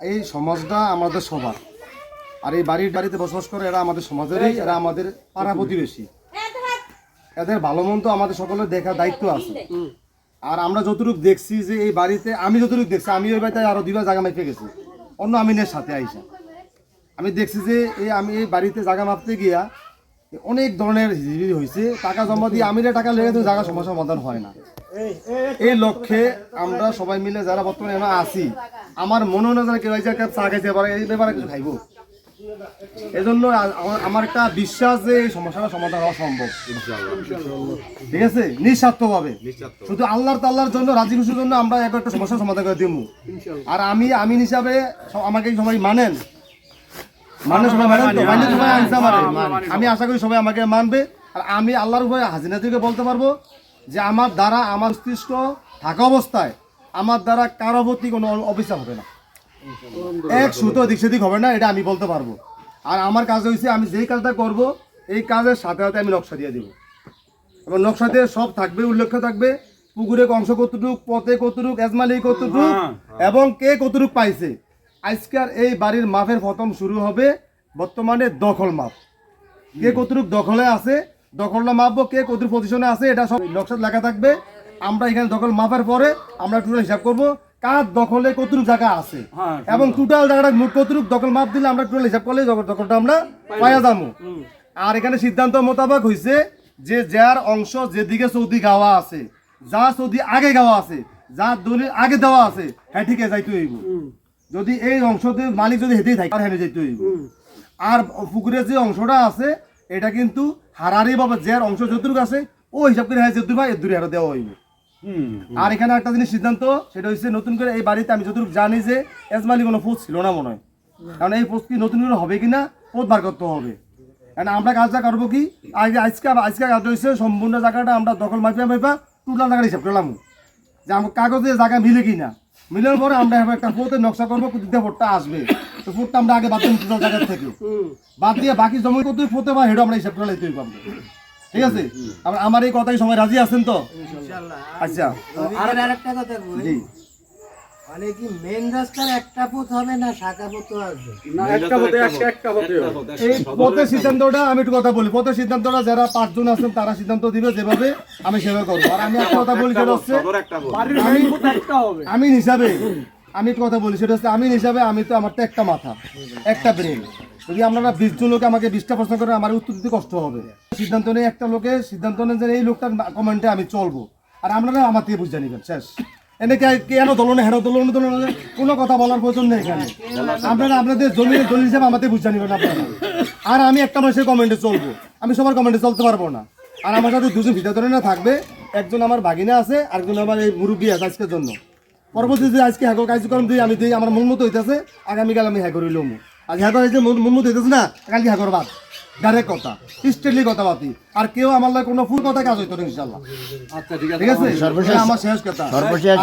এই সমাজটা আমাদের সবার। আর এই বাড়ির বাড়িতে বসবাস করে এরা আমাদের সমাজেরই, এরা আমাদের পাড়া প্রতিবেশী। এদের ভালো মন্দ আমাদের সকলের দেখার দায়িত্ব আছে। আর আমরা যতটুকু দেখছি যে এই বাড়িতে, আমি যতটুকু দেখছি আমি ওই বাড়িতে আরও দুইবার জায়গা মাইপে গেছি। অন্য আমিনের সাথে আইসা। আমি দেখছি যে এই আমি এই বাড়িতে জায়গা মাপতে গিয়া অনেক ধরনের হয়েছে টাকা জমা দিয়ে আমিরে টাকা লেগে তো জায়গা সমস্যার সমাধান হয় না। এই লক্ষ্যে আমরা সবাই মিলে যারা বর্তমানে এখানে আছি আমার মনে হয় না কেউ একটা চা খাইতে পারে এই ব্যাপারে কিছু খাইবো। এজন্য আমার- একটা বিশ্বাস যে এই সমস্যাটা সমাধান হওয়া সম্ভব। ঠিক আছে? নিঃস্বার্থভাবে। শুধু আল্লাহর তাল্লার জন্য রাজি খুশির জন্য আমরা এক একটা সমস্যার সমাধান করে দিব আর আমি আমিন হিসাবে আমাকে সবাই মানেন। মানে সবাই মানেন তো? মানে সবাই আমি আশা করি সবাই আমাকে মানবে। আর আমি আল্লাহর উপরে হাজিনা থেকে বলতে পারব। যে আমার দ্বারা আমার মস্তিষ্ক থাকা অবস্থায় আমার দ্বারা কারও প্রতি কোনো অবিচার হবে না। এক সুতো দিক সেদিক হবে না এটা আমি বলতে পারব। আর আমার কাজ হয়েছে আমি যেই কাজটা করব এই কাজের সাথে সাথে আমি নকশা দিয়ে দিব। এবং নকশাতে সব থাকবে উল্লেখ থাকবে পুকুরে অংশ কতটুক পথে কতটুক এজমালি কতটুক এবং কে কতটুক পাইছে। আজকের এই বাড়ির মাপের প্রথম শুরু হবে বর্তমানে দখল মাপ। কে কতটুক দখলে আছে দখলটা মাপবো কে কতটুক পজিশনে আছে এটা সব লেখা থাকবে। আমরা এখানে দখল মাপার পরে আমরা টোটাল হিসাব করব কার দখলে কতটুক জায়গা আছে। এবং টোটাল জায়গাটা মোট কতটুক দখল মাপ দিলে আমরা টোটাল হিসাব করলে দখলটা আমরা পাইয়া যাব। আর এখানে সিদ্ধান্ত মোতাবেক হয়েছে যে যার অংশ যেদিকে সৌদি গাওয়া আছে যা সৌদি আগে গাওয়া আছে যা দলিল আগে দেওয়া আছে হ্যাঁ ঠিক আছে যাইতে হইব। যদি এই অংশতে মালিক যদি হেঁটেই থাকে আর হ্যাঁ যাইতে হইব। আর পুকুরের যে অংশটা আছে এটা কিন্তু হারারি বাবা যার অংশ যতটুকু আছে ও হিসাব করে হ্যাঁ যতটুকু ভাই দূরে হারা দেওয়া হইবে। আর এখানে একটা জিনিস সিদ্ধান্ত সেটা হচ্ছে নতুন করে এই বাড়িতে আমি যতটুকু জানি যে এজমালি কোনো পোস্ট ছিল না মনে হয়। কারণ এই পোস্ট কি নতুন করে হবে কিনা পোস্ট বার করতে হবে। কারণ আমরা কাজটা করব কি আজকে আজকে আজকে কাজ হয়েছে সম্পূর্ণ জায়গাটা আমরা দখল মাইপা মাইপা টোটাল জায়গাটা হিসাব করলাম। যে আমার কাগজে জায়গা মিলে কিনা। মিলের পরে আমরা একটা পোতের নকশা করব কোথায় ভোটটা আসবে। তো আমরা আগে বাদ দিন টোটাল জায়গা থেকে বাদ দিয়ে বাকি জমি কত পোতে বা হেডো আমরা হিসাব করে লাইতে পারব। ঠিক আছে? আমার এই কথাই সবাই রাজি আছেন তো? আচ্ছা। আর আরেকটা কথা বলি। মানে কি মেন রাস্তার একটা পথ হবে না শাখা পথ আসবে এই পথের সিদ্ধান্তটা আমি একটু কথা বলি। পথের সিদ্ধান্তটা যারা পাঁচজন আছেন তারা সিদ্ধান্ত দিবে যেভাবে আমি সেভাবে করব। আর আমি একটা কথা বলি সেটা হচ্ছে আমি আমিন হিসাবে আমি কথা বলি, সেটা হচ্ছে আমি হিসাবে আমি তো আমার তো একটা মাথা, একটা ব্রেন যদি আপনারা বিশ জন লোক আমাকে বিশটা প্রশ্ন করে, আমার উত্তর দিতে কষ্ট হবে। সিদ্ধান্ত নেই একটা লোকে, সিদ্ধান্ত নেন যে এই লোকটার কমেন্টে আমি চলবো। আর আপনারা আমার থেকে বুঝে নেবেন, শেষ। এনে কেন দলনে হেন দলনে দলনে কোনো কথা বলার প্রয়োজন নেই এখানে। আপনারা আপনাদের জমির দলিল হিসাবে আমাদের বুঝে নেবেন আপনারা। আর আমি একটা মানুষের কমেন্টে চলবো। আমি সবার কমেন্টে চলতে পারব না। আর আমার সাথে দুজন ভিতরে না থাকবে, একজন আমার বাগিনা আছে, আরেকজন আমার এই মুরব্বী আছে আজকের জন্য। পরবর্তীতে আজকে হ্যাঁ কার্যক্রম দিয়ে আমি দিই আমার মন মতো হইতেছে আগামীকাল আমি হ্যাঁ করি করিলাম আজ হ্যাঁ হয়েছে মন মতো হইতেছে না কালকে হ্যাঁ করবা ডাইরেক্ট কথা স্ট্রেটলি কথা বাতি আর কেউ আমার লাগে কোনো ফুল কথা কাজ হইতো ইনশাল্লাহ আচ্ছা ঠিক আছে। ঠিক আছে? আমার শেষ কথা। সর্বশেষ